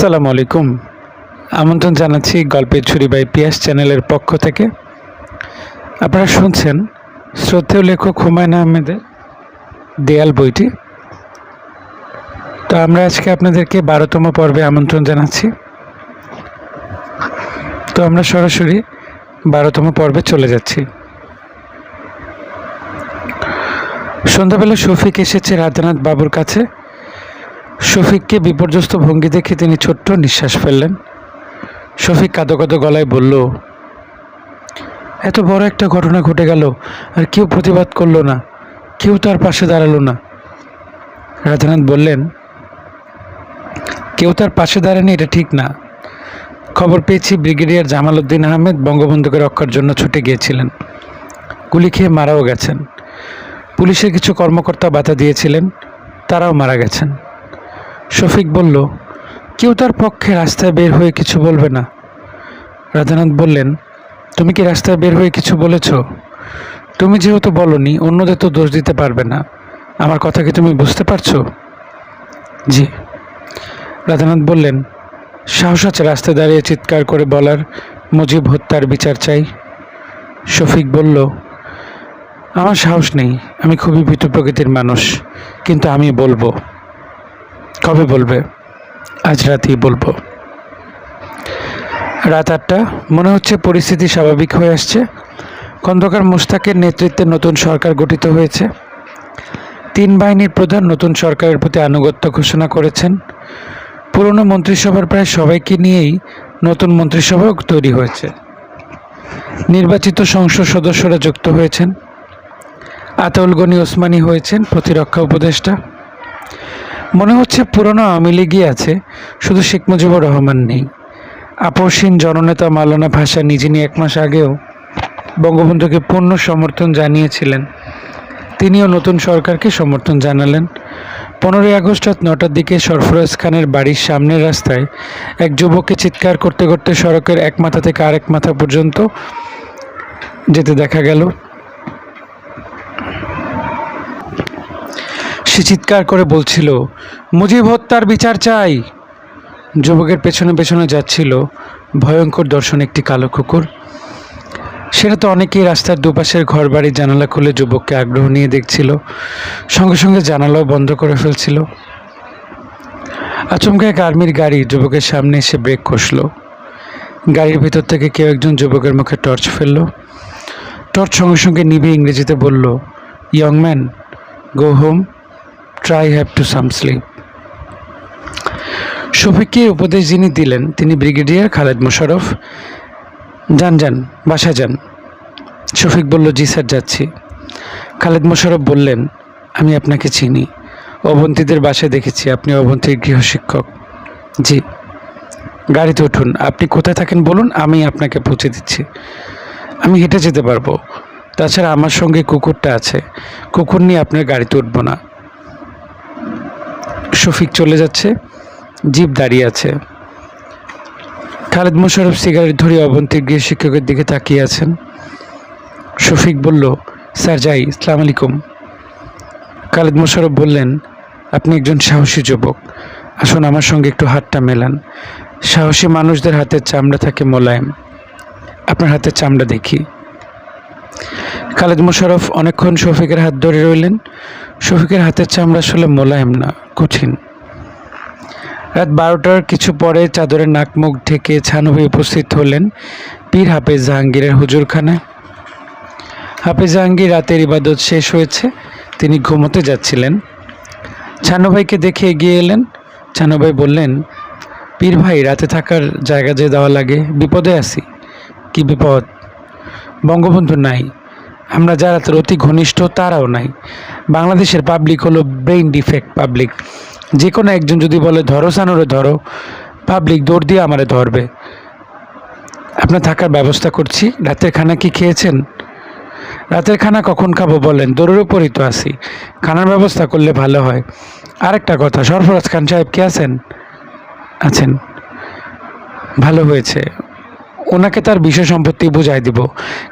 আসসালামু আলাইকুম। আমন্ত্রণ জানাচ্ছি গল্পের ছুরি বাই পিয়াস চ্যানেলের পক্ষ থেকে। আপনারা শুনছেন শ্রদ্ধেয় লেখক হুমায়ুন আহমেদের দেয়াল বইটি। তো আমরা আজকে আপনাদেরকে বারোতম পর্বে আমন্ত্রণ জানাচ্ছি। তো আমরা সরাসরি বারোতম পর্বে চলে যাচ্ছি। সন্ধ্যাবেলা শফিক এসেছে রাধানাথ বাবুর কাছে। শফিককে বিপর্যস্ত ভঙ্গি দেখে তিনি ছোট্ট নিঃশ্বাস ফেললেন। শফিক কাঁদো কাঁদো গলায় বলল, এত বড় একটা ঘটনা ঘটে গেল, আর কেউ প্রতিবাদ করল না, কেউ তার পাশে দাঁড়াল না। রাধানাথ বললেন, কেউ তার পাশে দাঁড়ায়নি, এটা ঠিক না। খবর পেয়েছি ব্রিগেডিয়ার জামাল উদ্দিন আহমেদ বঙ্গবন্ধুকে রক্ষার জন্য ছুটে গিয়েছিলেন। গুলি খেয়ে মারাও গেছেন। পুলিশের কিছু কর্মকর্তা বাধা দিয়েছিলেন, তারাও মারা গেছেন। শফিক বলল, কেউ তার পক্ষে রাস্তায় বের হয়ে কিছু বলবে না। রাধানাথ বললেন, তুমি কি রাস্তায় বের হয়ে কিছু বলেছ? তুমি যেহেতু বলনি, অন্যদের তো দোষ দিতে পারবে না। আমার কথা কি তুমি বুঝতে পারছ? জি। রাধানাথ বললেন, সাহস আছে রাস্তায় দাঁড়িয়ে চিৎকার করে বলার, মুজিব হত্যার বিচার চাই। শফিক বলল, আমার সাহস নেই, আমি খুবই ভীতু প্রকৃতির মানুষ, কিন্তু আমি বলব। কবে বলবে? আজ রাতেই বলব। রাত আটটা। মনে হচ্ছে পরিস্থিতি স্বাভাবিক হয়ে আসছে। খন্দকার মুস্তাকের নেতৃত্বে নতুন সরকার গঠিত হয়েছে। তিন বাহিনীর প্রধান নতুন সরকারের প্রতি আনুগত্য ঘোষণা করেছেন। পুরনো মন্ত্রিসভার প্রায় সবাইকে নিয়েই নতুন মন্ত্রিসভা তৈরি হয়েছে। নির্বাচিত সংসদ সদস্যরা যুক্ত হয়েছেন। আতাউল গনি ওসমানী হয়েছেন প্রতিরক্ষা উপদেষ্টা। মনে হচ্ছে পুরনো আওয়ামী লীগই আছে, শুধু শেখ মুজিবুর রহমান নেই। আপসীন জননেতা মালানা ভাষা নিজে এক মাস আগেও বঙ্গবন্ধুকে পূর্ণ সমর্থন জানিয়েছিলেন। তিনিও নতুন সরকারকে সমর্থন জানালেন। পনেরোই আগস্ট রাত নটার দিকে সরফরাজ খানের বাড়ির সামনের রাস্তায় এক যুবককে চিৎকার করতে করতে সড়কের এক মাথা থেকে আরেক মাথা পর্যন্ত যেতে দেখা গেল। সে চিৎকার করে বলছিল, মুজিব হত্যার বিচার চাই। যুবকের পেছনে পেছনে যাচ্ছিল ভয়ঙ্কর দর্শন একটি কালো কুকুর। সেটা তো অনেকেই রাস্তার দুপাশের ঘর বাড়ির জানালা খুলে যুবককে আগ্রহ নিয়ে দেখছিল, সঙ্গে সঙ্গে জানালাও বন্ধ করে ফেলছিল। আচমকা এক আর্মির গাড়ি যুবকের সামনে এসে ব্রেক কষল। গাড়ির ভিতর থেকে কেউ একজন যুবকের মুখে টর্চ ফেলল। টর্চ সঙ্গে সঙ্গে নিভে ইংরেজিতে বলল, young man, go home. Try have to some sleep শফিককে উপদেশ যিনি দিলেন, তিনি ব্রিগেডিয়ার খালেদ মোশারফ যান যান বাসা যান। শফিক বলল, জি স্যার, যাচ্ছি। খালেদ মোশারফ বললেন, আমি আপনাকে চিনি। অবন্তীদের বাসায় দেখেছি। আপনি অবন্তীর গৃহশিক্ষক। জি। গাড়িতে উঠুন। আপনি কোথায় থাকেন বলুন, আমি আপনাকে পৌঁছে দিচ্ছি। আমি হেঁটে যেতে পারব। তাছাড়া আমার সঙ্গে কুকুরটা আছে। কুকুর নিয়ে আপনার গাড়িতে উঠবো না। শফিক চলে যাচ্ছে, জিপ দাঁড়িয়ে আছে। খালেদ মোশারফ সিগারেট ধরে অবন্তীর গৃহ শিক্ষকের দিকে তাকিয়ে আছেন। শফিক বলল, স্যার, যাই ইসলাম আলাইকুম। খালেদ মোশারফ বললেন, আপনি একজন সাহসী যুবক। আসুন, আমার সঙ্গে একটু হাতটা মেলান। সাহসী মানুষদের হাতের চামড়া থাকে মোলায়েম। আপনার হাতের চামড়া দেখি। খালেদ মোশারফ অনেকক্ষণ শফিকের হাত ধরে রইলেন। শফিকের হাতের চামড়া আসলে মোলায়েম না, কঠিন। রাত বারোটার কিছু পরে চাদরের নাক মুখ ঢেকে ছানু হয়ে উপস্থিত হলেন পীর হাফেজ জাহাঙ্গীরের হুজুরখানায়। হাফেজ জাহাঙ্গীর রাতের ইবাদত শেষ হয়েছে, তিনি ঘুমোতে যাচ্ছিলেন। ছানু ভাইকে দেখে এগিয়ে এলেন। ছানু ভাই বললেন, পীর ভাই, রাতে থাকার জায়গা যে দেওয়া লাগে, বিপদে আছি। কি বিপদ? বঙ্গবন্ধু নাই আমরা যারা তার অতি ঘনিষ্ঠ, তারাও নাই। বাংলাদেশের পাবলিক হলো ব্রেইন ডিফেক্ট পাবলিক যে কোনো একজন যদি বলে, ধরো সানুরে, ধরো। পাবলিক দৌড় দিয়ে আমারে ধরবে। আপনার থাকার ব্যবস্থা করছি। রাতের খানা কি খেয়েছেন? রাতের খানা কখন খাব বলেন? দৌড়ের উপরই তো আসি খানার ব্যবস্থা করলে ভালো হয়। আরেকটা কথা, সরফরাজ খান সাহেব কে আছেন? আছেন। ভালো হয়েছে। ওনাকে তার বিষয় সম্পত্তি বুঝাই দিব।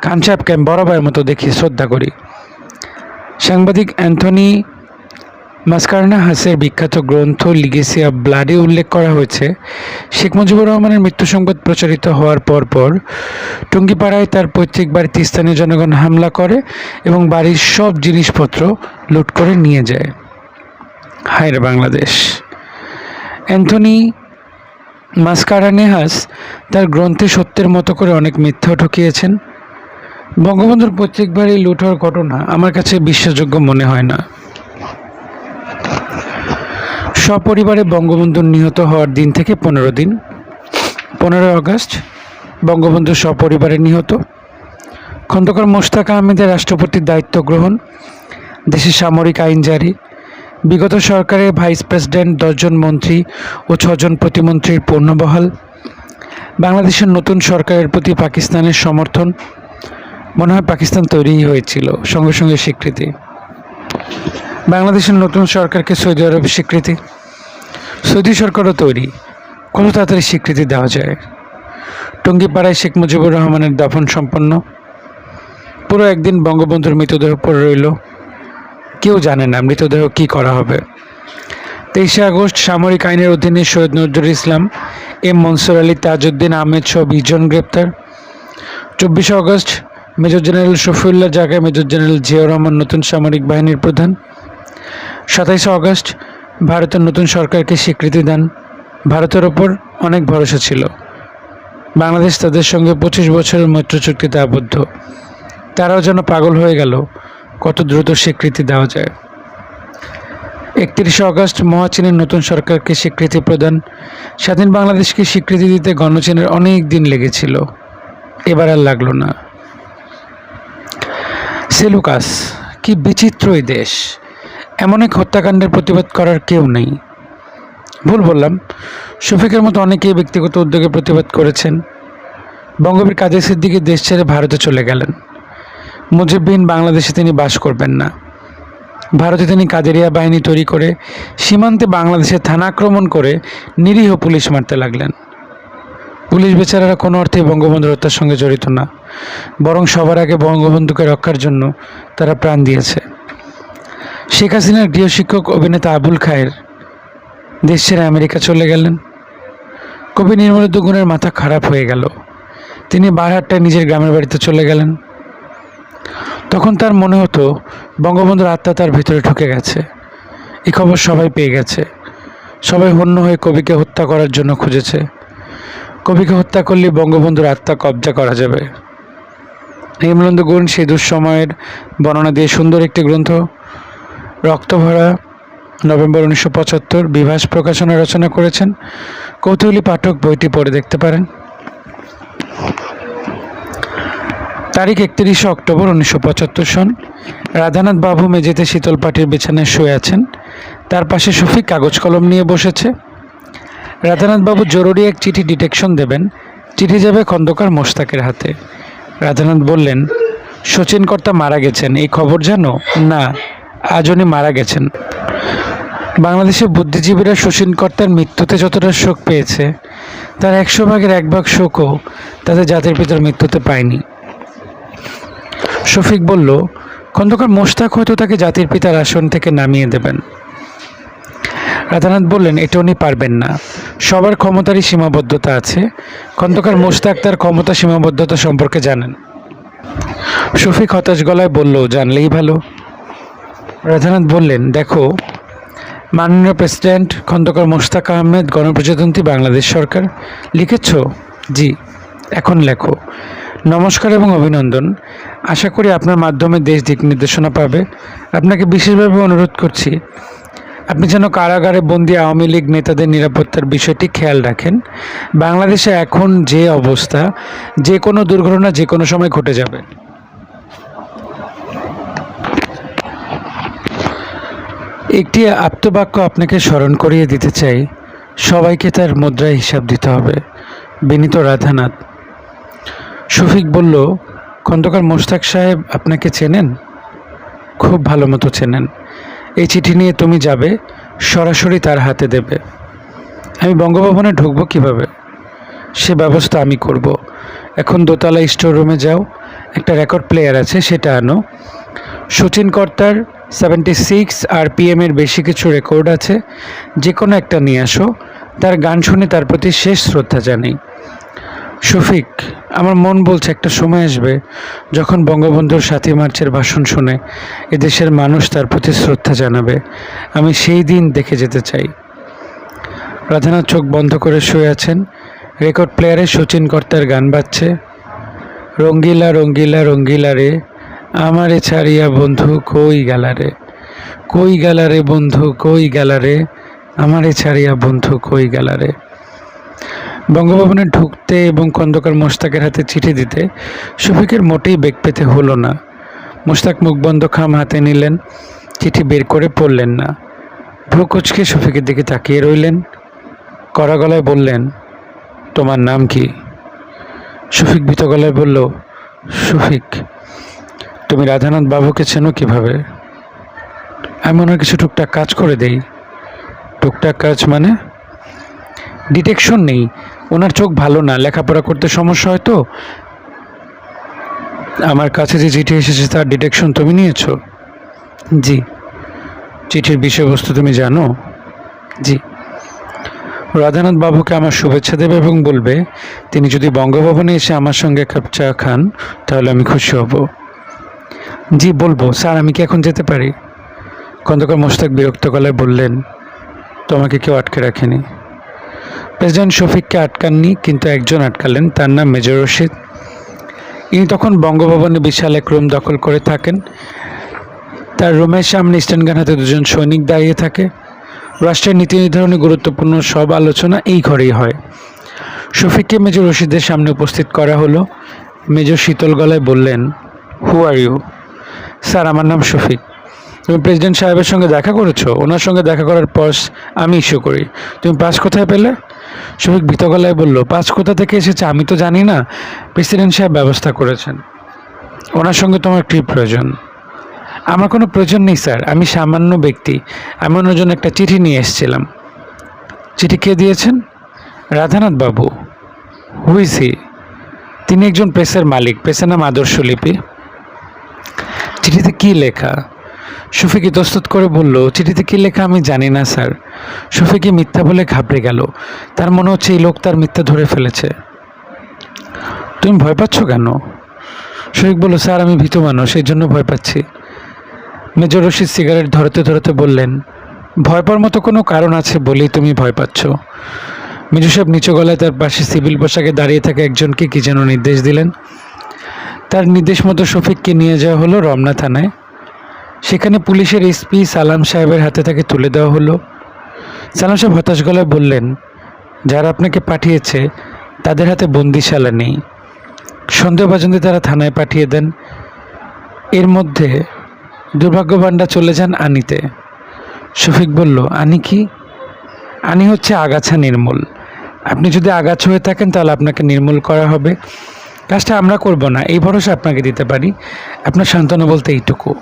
খান সাহেবকে আমি বড় ভাইয়ের মতো দেখি, শ্রদ্ধা করি। সাংবাদিক অ্যান্থনি মাসকারানা হাসের বিখ্যাত গ্রন্থ লিগেসি অব ব্লাডে উল্লেখ করা হয়েছে, শেখ মুজিবুর রহমানের মৃত্যু সংবাদ প্রচারিত হওয়ার পর পর টুঙ্গিপাড়ায় তার পৈতৃক বাড়িতে স্থানীয় জনগণ হামলা করে এবং বাড়ির সব জিনিসপত্র লুট করে নিয়ে যায়। হায় রে বাংলাদেশ। অ্যান্থনি মাসকারানেহাস তার গ্রন্থে সত্যের মতো করে অনেক মিথ্যাও ঠকিয়েছেন। বঙ্গবন্ধুর পৈতৃক বাড়ি লুট ঘটনা আমার কাছে বিশ্বাসযোগ্য মনে হয় না। সপরিবারে বঙ্গবন্ধুর নিহত হওয়ার দিন থেকে পনেরো দিন। পনেরোই আগস্ট বঙ্গবন্ধু সপরিবারে নিহত। খন্দকার মোশতাক আহমেদের রাষ্ট্রপতির দায়িত্ব গ্রহণ। দেশের সামরিক আইন জারি। বিগত সরকারের ভাইস প্রেসিডেন্ট, দশজন মন্ত্রী ও ছজন প্রতিমন্ত্রীর পূর্ণবহাল। বাংলাদেশের নতুন সরকারের প্রতি পাকিস্তানের সমর্থন। মনে হয় পাকিস্তান তৈরিই হয়েছিল, সঙ্গে সঙ্গে স্বীকৃতি। বাংলাদেশের নতুন সরকারকে সৌদি আরবের স্বীকৃতি। সৌদি সরকারও তৈরি কত তাড়াতাড়ি স্বীকৃতি দেওয়া যায়। টঙ্গিপাড়ায় শেখ মুজিবুর রহমানের দাফন সম্পন্ন। পুরো একদিন বঙ্গবন্ধুর মৃতদেহ পড়ে রইল। কেউ জানে না, মৃতদেহ কি করা হবে। তেইশে আগস্ট সামরিক আইনের অধীনে সৈয়দ নজরুল ইসলাম, এম মনসুর আলী তাজউদ্দিন আহমেদ সহ বিশ জন গ্রেপ্তার। চব্বিশে আগস্ট মেজর জেনারেল শফিউল্লাহ জায়গায় মেজর জেনারেল জিয়াউর রহমান নতুন সামরিক বাহিনীর প্রধান। সাতাইশে আগস্ট ভারতের নতুন সরকারকে স্বীকৃতি দেন। ভারতের ওপর অনেক ভরসা ছিল। বাংলাদেশ তাদের সঙ্গে পঁচিশ বছরের মৈত্র চুক্তিতে আবদ্ধ। তারাও যেন পাগল হয়ে গেল। কত দ্রুত স্বীকৃতি দেওয়া যায়। একত্রিশে আগস্ট মহাচীনের নতুন সরকারকে স্বীকৃতি প্রদান, স্বাধীন বাংলাদেশকে স্বীকৃতি দিতে গণচীনের অনেক দিন লেগেছিল। এবার আর লাগল না। সেলুকাস কি বিচিত্র এই দেশ। এমন এক হত্যাকাণ্ডের প্রতিবাদ করার কেউ নেই। ভুল বললাম, শফিকের মতো অনেকেই ব্যক্তিগত উদ্যোগে প্রতিবাদ করেছেন। বঙ্গবীর কাদের সিদ্দিকী দেশ ছেড়ে ভারতে চলে গেলেন। মুজিববিহীন বাংলাদেশে তিনি বাস করবেন না। ভারতে তিনি কাদেরিয়া বাহিনী তৈরি করে, সীমান্তে বাংলাদেশে থানা আক্রমণ করে নিরীহ পুলিশ মারতে লাগলেন। পুলিশ বেচারারা কোনো অর্থে বঙ্গবন্ধুর হত্যার সঙ্গে জড়িত না, বরং সবার আগে বঙ্গবন্ধুকে রক্ষার জন্য তারা প্রাণ দিয়েছে। শেখ হাসিনার গৃহশিক্ষক অভিনেতা আবুল খায়ের দেশ ছেড়ে আমেরিকা চলে গেলেন। কবি নির্মলিত গুণের মাথা খারাপ হয়ে গেল। তিনি বারহাট্টায় নিজের গ্রামের বাড়িতে চলে গেলেন। তখন তার মনে হতো বঙ্গবন্ধুর আত্মা তার ভিতরে ঢুকে গেছে। এই খবর সবাই পেয়ে গেছে। সবাই হন্য হয়ে কবিকে হত্যা করার জন্য খুঁজেছে। কবিকে হত্যা করলে বঙ্গবন্ধুর আত্মা কবজা করা যাবে। হেমলন্দ গুণ সেই দুঃসময়ের বর্ণনা দিয়ে সুন্দর একটি গ্রন্থ, রক্তভরা, নভেম্বর উনিশশো পঁচাত্তর, বিভাস প্রকাশনা রচনা করেছেন। কৌতূহলী পাঠক বইটি পড়ে দেখতে পারেন। তারিখ একত্রিশে অক্টোবর উনিশশো পঁচাত্তর সন। রাধানাথ বাবু মেঝেতে শীতল পাটির বিছানায় শুয়ে আছেন। তার পাশে শফিক কাগজ কলম নিয়ে বসেছে। রাধানাথ বাবু জরুরি এক চিঠি ডিটেকশন দেবেন। চিঠি যাবে খন্দকার মোশতাকের হাতে। রাধানাথ বললেন শচীন কর্তা মারা গেছেন, এই খবর জানো না, আজ উনি মারা গেছেন। বাংলাদেশের বুদ্ধিজীবীরা শচীন কর্তার মৃত্যুতে যতটা শোক পেয়েছে, তার একশো ভাগের এক ভাগ শোকও তাদের জাতির পিতার মৃত্যুতে পায়নি। শফিক বলল, খন্দকার মোশতাক হয়তো তাকে জাতির পিতার আসন থেকে নামিয়ে দেবেন। রাধানাথ বললেন, এটা উনি পারবেন না। সবার ক্ষমতারই সীমাবদ্ধতা আছে। খন্দকার মোশতাক তার ক্ষমতা সীমাবদ্ধতা সম্পর্কে জানেন। শফিক হতাশ গলায় বলল, জানলেই ভালো। রাধানাথ বললেন, দেখো, মাননীয় প্রেসিডেন্ট খন্দকার মোশতাক আহমেদ, গণপ্রজাতন্ত্রী বাংলাদেশ সরকার, লিখেছ? জি, এখন লেখো। নমস্কার এবং অভিনন্দন। আশা করি আপনার মাধ্যমে দেশ দিক নির্দেশনা পাবে। আপনাকে বিশেষভাবে অনুরোধ করছি, আপনি যেন কারাগারে বন্দি আওয়ামী লীগ নেতাদের নিরাপত্তার বিষয়টি খেয়াল রাখেন। বাংলাদেশে এখন যে অবস্থা, যে কোনো দুর্ঘটনা যে কোনো সময় ঘটে যাবে। একটি আপ্তবাক্য আপনাকে স্মরণ করিয়ে দিতে চাই, সবাইকে তার মুদ্রায় হিসাব দিতে হবে। বিনীত রাধানাথ। শফিক বলল, খন্দকার মোশতাক সাহেব আপনাকে চেনেন? খুব ভালো মতো চেনেন। এই চিঠি নিয়ে তুমি যাবে, সরাসরি তার হাতে দেবে। আমি বঙ্গভবনে ঢুকবো কীভাবে? সে ব্যবস্থা আমি করব। এখন দোতলা স্টোর রুমে যাও, একটা রেকর্ড প্লেয়ার আছে, সেটা আনো। সচিন কর্তার সেভেন্টি সিক্স আর পিএমের বেশি কিছু রেকর্ড আছে যে কোনো একটা নিয়ে আসো। তার গান শুনে তার প্রতি শেষ শ্রদ্ধা জানাই। শফিক আমার মন বলছে একটা সময় আসবে যখন বঙ্গবন্ধুর সাথী মার্চের ভাষণ শুনে এদেশের মানুষ তার প্রতি শ্রদ্ধা জানাবে। আমি সেই দিন দেখে যেতে চাই। রাধানাথ চোখ বন্ধ করে শুয়ে আছেন। রেকর্ড প্লেয়ারে শচীন কর্তার গান বাজছে। রঙ্গিলা রঙ্গিলা রঙ্গিলা রে, আমারে ছাড়িয়া বন্ধু কই গেলা রে? কই গেলা রে বন্ধু, কই গেলা রে? আমারে ছাড়িয়া বন্ধু কই গেলা রে? বঙ্গভবনে ঢুকতে এবং খন্দকার মোশতাকের হাতে চিঠি দিতে শফিকের মোটেই বেগ পেতে হলো না। মোশতাক মুখবন্ধ খাম হাতে নিলেন, চিঠি বের করে পড়লেন না। ভ্রু কুচকে শফিকের দিকে তাকিয়ে রইলেন, কড়া গলায় বললেন, তোমার নাম কি? শফিক ভীত গলায় বলল শফিক তুমি রাধানাথ বাবুকে চেনো কীভাবে? আমি ওনার কিছু টুকটাক কাজ করে দেই। টুকটাক কাজ মানে? ডিটেকশন নেই। ওনার চোখ ভালো না, লেখাপড়া করতে সমস্যা হয় তো? আমার কাছে যে চিঠি এসেছে তার ডিটেকশন তুমি নিয়েছো? জি। চিঠির বিষয়বস্তু তুমি জানো? জি। রাধানাথ বাবুকে আমার শুভেচ্ছা দেবে এবং বলবে, তিনি যদি বঙ্গভবনে এসে আমার সঙ্গে কাপ চা খান, তাহলে আমি খুশি হব। জি, বলব। স্যার, আমি কি এখন যেতে পারি? খন্দকার মোস্তাক বিরক্ত গলায় বললেন, তোমাকে কেউ আটকে রাখেনি। প্রেসিডেন্ট শফিককে আটকাননি, কিন্তু একজন আটকালেন, তার নাম মেজর রশিদ। ইনি তখন বঙ্গভবনে বিশাল এক রুম দখল করে থাকেন। তার রুমের সামনে স্ট্যান্ড গান হাতে দুজন সৈনিক দাঁড়িয়ে থাকে। রাষ্ট্রের নীতি নির্ধারণে গুরুত্বপূর্ণ সব আলোচনা এই ঘরেই হয়। শফিককে মেজর রশিদের সামনে উপস্থিত করা হলো। মেজর শীতল গলায় বললেন হু আর ইউ স্যার, আমার নাম শফিক। তুমি প্রেসিডেন্ট সাহেবের সঙ্গে দেখা করেছ? ওনার সঙ্গে দেখা করার পর আমি ইস্যু করি। তুমি পাস কোথায় পেলে? শফিক গলায় বলল পাস কোথা থেকে এসেছে আমি তো জানি না। প্রেসিডেন্ট সাহেব ব্যবস্থা করেছেন। ওনার সঙ্গে তোমার কী প্রয়োজন? আমার কোনো প্রয়োজন নেই, স্যার। আমি সামান্য ব্যক্তি। আমি ওনার জন্য একটা চিঠি নিয়ে এসেছিলাম। চিঠি কে দিয়েছেন? রাধানাথ বাবু। হুইসি তিনি একজন প্রেসের মালিক। প্রেসের নাম আদর্শ লিপি। চিঠিতে কী লেখা? শফিক ইতস্তত করে বলল, চিঠিতে কী লেখা আমি জানি না, স্যার। শফিকে মিথ্যা বলে ঘাবড়ে গেল। তার মনে হচ্ছে এই লোক তার মিথ্যা ধরে ফেলেছে। তুমি ভয় পাচ্ছ কেন? শফিক বলল, স্যার, আমি ভীত মানুষ, এই জন্য ভয় পাচ্ছি। মেজর রশিদ সিগারেট ধরতে ধরতে বললেন, ভয় পাওয়ার মতো কোনো কারণ আছে বলেই তুমি ভয় পাচ্ছ। মেজর সাহেব নিচু গলায় তার পাশে সিভিল পোশাকে দাঁড়িয়ে থাকা একজনকে কি যেন নির্দেশ দিলেন। তার নির্দেশ মতো শফিককে নিয়ে যাওয়া হলো রমনা থানায়। সেখানে পুলিশের এসপি সালাম সাহেবের হাতে তাকে তুলে দেওয়া হলো। সালাম সাহেব হতাশ গলায় বললেন, যারা আপনাকে পাঠিয়েছে, তাদের হাতে বন্দিশালা নেই। সন্দেহভাজনদের তারা থানায় পাঠিয়ে দেন। এর মধ্যে দুর্ভাগ্যবানরা চলে যান আনিতে। শফিক বলল, আনি কি? আনি হচ্ছে আগাছা নির্মূল। আপনি যদি আগাছা হয়ে থাকেন, তাহলে আপনাকে নির্মূল করা হবে। কাজটা আমরা করব না, এই ভরসা আপনাকে দিতে পারি। আপনার সান্ত্বনা বলতে এইটুকু।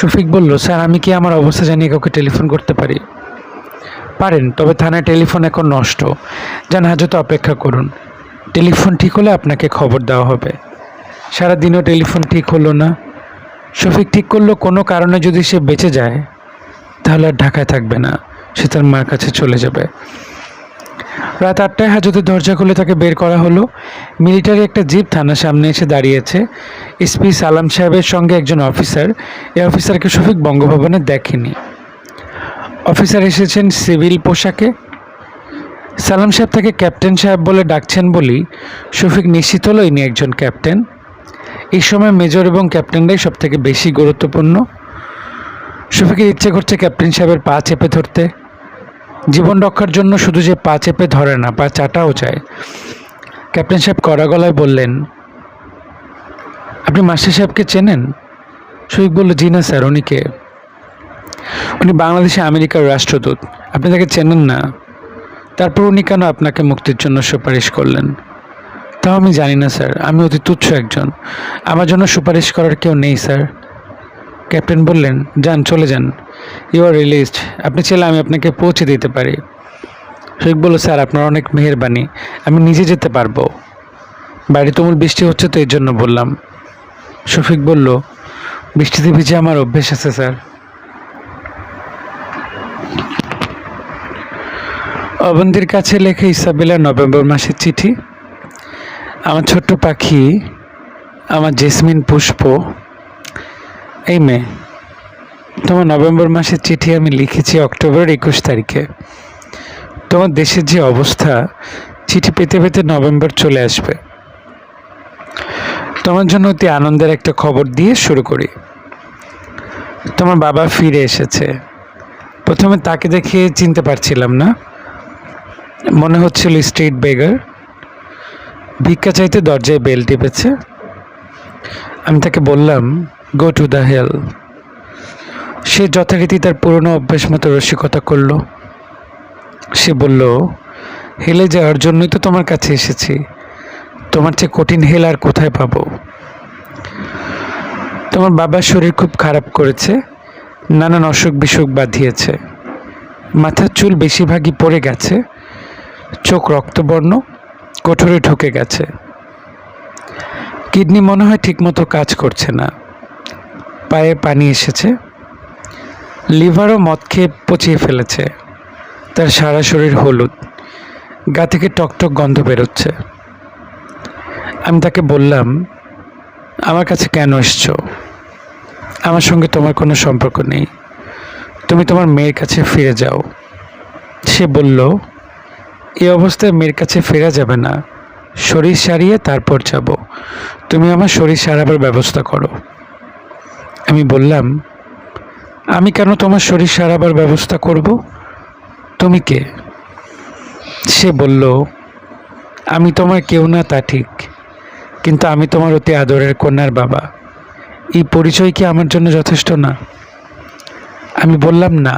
শফিক বলল, স্যার, আমি কি আমার অবস্থা জানিয়ে কাউকে টেলিফোন করতে পারি? পারেন, তবে থানায় টেলিফোন এখন নষ্ট। যান হাজতে অপেক্ষা করুন। টেলিফোন ঠিক হলে আপনাকে খবর দেওয়া হবে। সারাদিনও টেলিফোন ঠিক হলো না। শফিক ঠিক করল কোনো কারণে যদি সে বেঁচে যায়, তাহলে আর ঢাকায় থাকবে না। সে তার মার কাছে চলে যাবে। রাত আটটায় হাজতের দরজা খুলে তাকে বের করা হলো। মিলিটারি একটা জিপ থানার সামনে এসে দাঁড়িয়েছে। এসপি সালাম সাহেবের সঙ্গে একজন অফিসার। এই অফিসারকে শফিক বঙ্গভবনে দেখেনি। অফিসার এসেছেন সিভিল পোশাকে। সালাম সাহেব তাকে ক্যাপ্টেন সাহেব বলে ডাকছেন বলি শফিক নিশ্চিত হলো ইনি একজন ক্যাপ্টেন। এই সময় মেজর এবং ক্যাপ্টেনরাই সব থেকে বেশি গুরুত্বপূর্ণ। শফিকের ইচ্ছে করছে ক্যাপ্টেন সাহেবের পা চেপে ধরতে। জীবন রক্ষার জন্য শুধু যে পা চেপে ধরে না, পা চাটাও চায়। ক্যাপ্টেন সাহেব কড়া গলায় বললেন, আপনি মাস্টার সাহেবকে চেনেন? শফিক বলল, জি না স্যার, উনি কে? উনি বাংলাদেশে আমেরিকার রাষ্ট্রদূত। আপনি তাকে চেনেন না। তারপর উনি কেন আপনাকে মুক্তির জন্য সুপারিশ করলেন? তাও আমি জানি না স্যার, আমি অতি তুচ্ছ একজন। আমার জন্য সুপারিশ করার কেউ নেই স্যার। ক্যাপ্টেন বললেন, যান, চলে যান। ইউ আর রিলিজড আপনি ছেলে আমি আপনাকে পৌঁছে দিতে পারি। শেখ বলল, স্যার, আপনার অনেক মেহেরবানি। আমি নিজে যেতে পারব। বাইরে তুমুল বৃষ্টি হচ্ছে তো এই জন্য বললাম। শফিক বলল বৃষ্টিতে ভিজে আমার অভ্যেস আছে, স্যার। অবন্তীর কাছে লেখা ইসাবেলা নভেম্বর মাসের চিঠি, আমার ছোট্ট পাখি, আমার জেসমিন পুষ্প এই মেয়ে তোমার নভেম্বর মাসের চিঠি আমি লিখেছি অক্টোবর একুশ তারিখে। তোমার দেশের যে অবস্থা, চিঠি পেতে পেতে নভেম্বর চলে আসবে। তোমার জন্য অতি আনন্দের একটা খবর দিয়ে শুরু করি। তোমার বাবা ফিরে এসেছে। প্রথমে তাকে দেখে চিনতে পারছিলাম না। মনে হচ্ছিল স্ট্রিট বেগার। ভিক্ষা চাইতে দরজায় বেল টিপেছে। আমি তাকে বললাম গো টু দ্য হেল সে যথারীতি তার পুরনো অভ্যেস মতো রসিকতা করল। সে বলল, হেলে যাওয়ার জন্যই তো তোমার কাছে এসেছি। তোমার চেয়ে কঠিন হেল আর কোথায় পাবো? তোমার বাবার শরীর খুব খারাপ করেছে, নানান অসুখ বিসুখ বাঁধিয়েছে। মাথার চুল বেশিরভাগই পড়ে গেছে, চোখ রক্তবর্ণ, কোঠরে ঢুকে গেছে। কিডনি মনে হয় ঠিকমতো কাজ করছে না। পায়ে পানি এসেছে। লিভারও মদ খেয়ে পচিয়ে ফেলেছে। তার সারা শরীর হলুদ। গা থেকে টকটক গন্ধ বেরোচ্ছে। আমি তাকে বললাম, আমার কাছে কেন এসছো? আমার সঙ্গে তোমার কোনো সম্পর্ক নেই। তুমি তোমার মেয়ের কাছে ফিরে যাও। সে বলল এই অবস্থায় মেয়ের কাছে ফেরা যাবে না। শরীর সারিয়ে তারপর যাব। তুমি আমার শরীর সারাবার ব্যবস্থা করো। আমি বললাম, আমি কেন তোমার শরীর সারাবার ব্যবস্থা করব? তুমি কে? সে বলল, আমি তোমার কেউ না তা ঠিক, কিন্তু আমি তোমার অতি আদরের কন্যার বাবা। এই পরিচয় কি আমার জন্য যথেষ্ট না? আমি বললাম, না,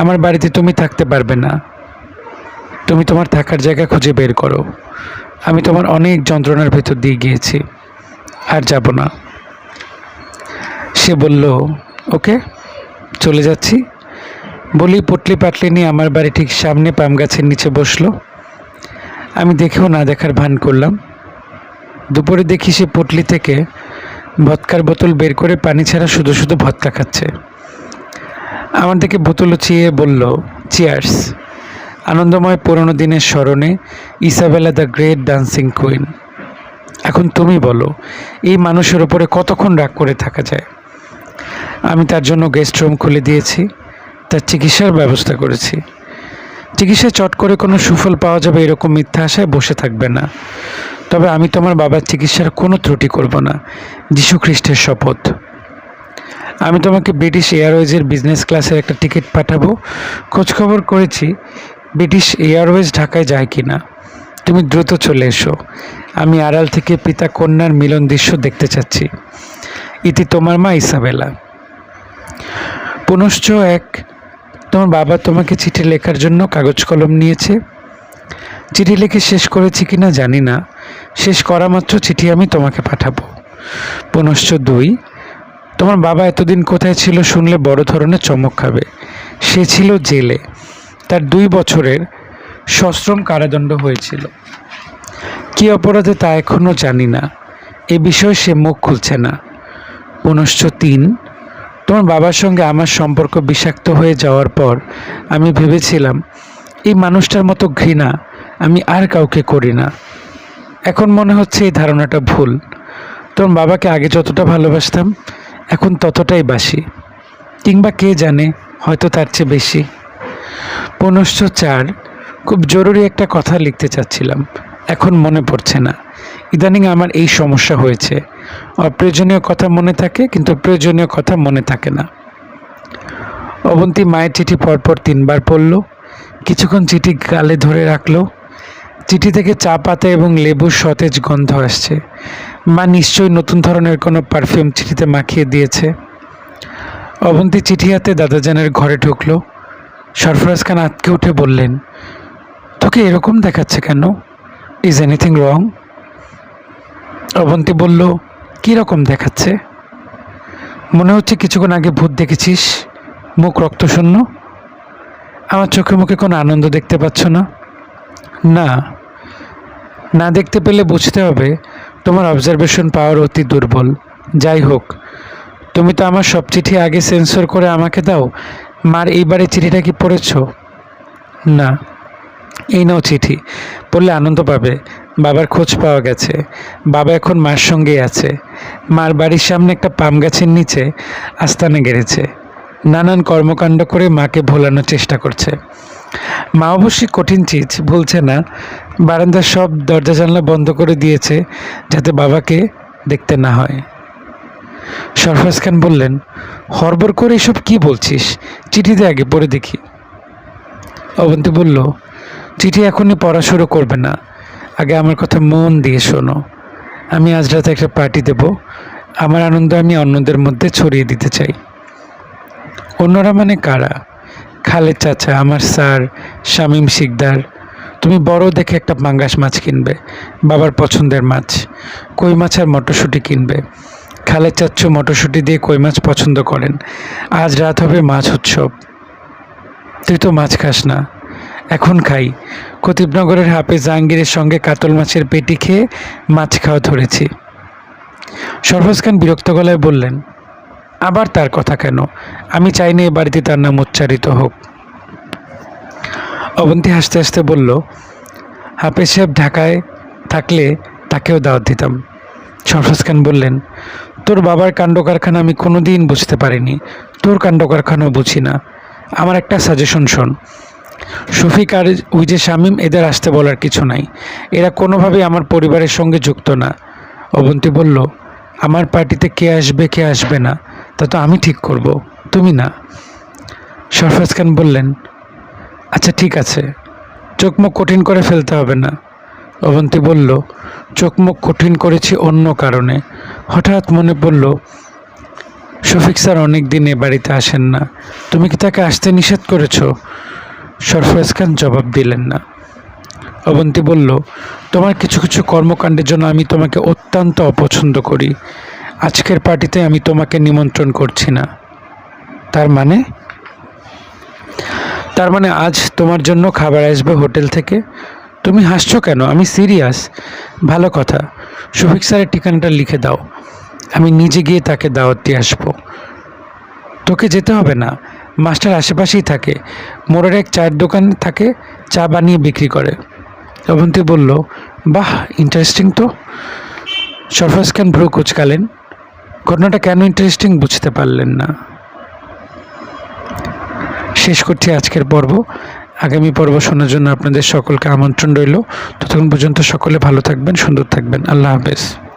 আমার বাড়িতে তুমি থাকতে পারবে না। তুমি তোমার থাকার জায়গা খুঁজে বের করো। আমি তোমার অনেক যন্ত্রণার ভেতর দিয়ে গিয়েছি, আর যাব না। সে বলল, ওকে, চলে যাচ্ছি। বলি পটলি পাটলি নিয়ে আমার বাড়ি ঠিক সামনে পাম গাছের নিচে বসল। আমি দেখেও না দেখার ভান করলাম। দুপুরে দেখি সে পটলি থেকে ভৎকার বোতল বের করে পানি ছাড়া শুধু শুধু ভৎকা খাচ্ছে। আমার দিকে বোতল চিয়ে বলল চিয়ার্স আনন্দময় পুরনো দিনের স্মরণে Isabella the great dancing queen. এখন তুমি বলো, এই মানুষের ওপরে কতক্ষণ রাগ করে থাকা যায়? আমি তার জন্য গেস্ট রুম খুলে দিয়েছি। তার চিকিৎসার ব্যবস্থা করেছি। চিকিৎসা চট করে কোনো সুফল পাওয়া যাবে এরকম মিথ্যা আশায় বসে থাকবে না। তবে আমি তোমার বাবার চিকিৎসার কোনো ত্রুটি করব না। যীশু খ্রিস্টের শপথ। আমি তোমাকে ব্রিটিশ এয়ারওয়েজের বিজনেস ক্লাসের একটা টিকিট পাঠাবো। খোঁজখবর করেছি, ব্রিটিশ এয়ারওয়েজ ঢাকায় যায় কি না তুমি দ্রুত চলে এসো। আমি আড়াল থেকে পিতা কন্যার মিলন দৃশ্য দেখতে চাচ্ছি। ইতি তোমার মা ইসাবেলা। পুনশ্চ এক, তোমার বাবা তোমাকে চিঠি লেখার জন্য কাগজ কলম নিয়েছে। চিঠি লিখে শেষ করেছি কি না জানি না। শেষ করা মাত্র চিঠি আমি তোমাকে পাঠাবো। পুনশ্চ দুই, তোমার বাবা এতদিন কোথায় ছিল শুনলে বড় ধরনের চমক খাবে। সে ছিল জেলে। তার দুই বছরের সশ্রম কারাদণ্ড হয়েছিল। কী অপরাধে তা এখনও জানি না। এ বিষয়ে সে মুখ খুলছে না। পুনশ্চ তিন। তোমার বাবার সঙ্গে আমার সম্পর্ক বিষাক্ত হয়ে যাওয়ার পর আমি ভেবেছিলাম, এই মানুষটার মতো ঘৃণা আমি আর কাউকে করি না। এখন মনে হচ্ছে এই ধারণাটা ভুল। তোমার বাবাকে আগে যতটা ভালোবাসতাম, এখন ততটাই বাসি। কিংবা কে জানে, হয়তো তার চেয়ে বেশি। পুনশ্চ চার, খুব জরুরি একটা কথা লিখতে চাচ্ছিলাম। এখন মনে পড়ছে না। ইদানিং আমার এই সমস্যা হয়েছে। অপ্রয়োজনীয় কথা মনে থাকে, কিন্তু প্রয়োজনীয় কথা মনে থাকে না। অবন্তী মায়ের চিঠি পরপর তিনবার পড়ল। কিছুক্ষণ চিঠি গালে ধরে রাখল। চিঠি থেকে চা পাতা এবং লেবুর সতেজ গন্ধ আসছে। মা নিশ্চয়ই নতুন ধরনের কোনো পারফিউম চিঠিতে মাখিয়ে দিয়েছে। অবন্তী চিঠি হাতে দাদাজানের ঘরে ঢুকলো। সরফরাজ খান আতকে উঠে বললেন, তোকে এরকম দেখাচ্ছে কেন? ইজ এনিথিং রং অবন্তী বলল রকম দেখাচ্ছে? মনে হচ্ছে কিছুক্ষণ আগে ভূত দেখেছিস, মুখ রক্তশূন্য আমার চোখে মুখে কোনো আনন্দ দেখতে পাচ্ছ না? না। না দেখতে পেলে বুঝতে হবে, তোমার অবজারভেশন পাওয়ার অতি দুর্বল। যাই হোক, তুমি তো আমার সব চিঠি আগে সেন্সর করে আমাকে দাও, মার এইবারে চিঠিটা কি পড়েছ? না। এই নাও চিঠি। পড়লে আনন্দ পাবে। বাবার খোঁজ পাওয়া গেছে। বাবা এখন মার সঙ্গেই আছে। মার বাড়ির সামনে একটা পাম গাছের নিচে আস্তানে গেড়েছে। নানান কর্মকাণ্ড করে মাকে ভোলানোর চেষ্টা করছে। মা অবশ্যই কঠিন চিজ, ভুলছে না। বারান্দার সব দরজা জানলা বন্ধ করে দিয়েছে যাতে বাবাকে দেখতে না হয়। সরফরাজ খান বললেন, হরবর করে এসব কি বলছিস? চিঠিতে আগে পড়ে দেখি। অবন্তী বলল চিঠি এখনই পড়া শুরু করবে না। আগে আমার কথা মন দিয়ে শোনো। আমি আজ রাতে একটা পার্টি দেব। আমার আনন্দ আমি অন্যদের মধ্যে ছড়িয়ে দিতে চাই। অন্যরা মানে কারা? খালেদ চাচা, আমার স্যার, শামীম শিকদার। তুমি বড় দেখে একটা পাঙ্গাস মাছ কিনবে। বাবার পছন্দের মাছ। কই মাছ আর মটরশুঁটি কিনবে। খালেদ চাচ্ছু মটরশুঁটি দিয়ে কই মাছ পছন্দ করেন। আজ রাত হবে মাছ উৎসব। তুই তো মাছ খাস না। এখন খাই। কতিবনগরের হাফেজ জাহাঙ্গীরের সঙ্গে কাতল মাছের পেটি খেয়ে মাছ খাওয়া ধরেছি। সরফরাজ খান বিরক্ত গলায় বললেন, আবার তার কথা কেন? আমি চাইনি এ বাড়িতে তার নাম উচ্চারিত হোক। অবন্তী হাসতে হাসতে বলল, হাফেজ সাহেব ঢাকায় থাকলে তাকেও দাওয়াত দিতাম। সরফরাজ খান বললেন, তোর বাবার কাণ্ড কারখানা আমি কোনো দিন বুঝতে পারিনি। তোর কাণ্ড কারখানাও বুঝি না। আমার একটা সাজেশন শোন। শফিক আর ওই যে শামীম, এদের আসতে বলার কিছু নাই। এরা কোনোভাবেই আমার পরিবারের সঙ্গে যুক্ত না। অবন্তী বলল, আমার পার্টিতে কে আসবে কে আসবে না, তা তো আমি ঠিক করব। তুমি না? সরফরাজ খান বললেন আচ্ছা ঠিক আছে। চোখ মুখ কঠিন করে ফেলতে হবে না। অবন্তী বলল, চোখ মুখ কঠিন করেছি অন্য কারণে। হঠাৎ মনে পড়ল, শফিক স্যার অনেক দিন এ বাড়িতে আসেন না। তুমি কি তাকে আসতে নিষেধ করেছ? সরফরাজ খান জবাব দিলেন না। অবন্তী বলল, তোমার কিছু কিছু কর্মকাণ্ডের জন্য আমি তোমাকে অত্যন্ত অপছন্দ করি। আজকের পার্টিতে আমি তোমাকে নিমন্ত্রণ করছি না। তার মানে? তার মানে আজ তোমার জন্য খাবার আসবে হোটেল থেকে? তুমি হাসছো কেন? আমি সিরিয়াস। ভালো কথা। শফিক স্যারের ঠিকানাটা লিখে দাও। আমি নিজে গিয়ে তাকে দাওয়াত দিয়ে আসব। তোকে যেতে হবে না। মাস্টার আশেপাশেই থাকে। মোড়ের এক চায়ের দোকান থাকে, চা বানিয়ে বিক্রি করে। অবন্তী বলল, বাহ ইন্টারেস্টিং তো। সরফরাজ খান ভ্রু কুচকালেন। ঘটনাটা কেন ইন্টারেস্টিং বুঝতে পারলেন না। শেষ করছি আজকের পর্ব। আগামী পর্ব শোনার জন্য আপনাদের সকলকে আমন্ত্রণ রইল। ততক্ষণ পর্যন্ত সকলে ভালো থাকবেন, সুন্দর থাকবেন। আল্লাহ হাফেজ।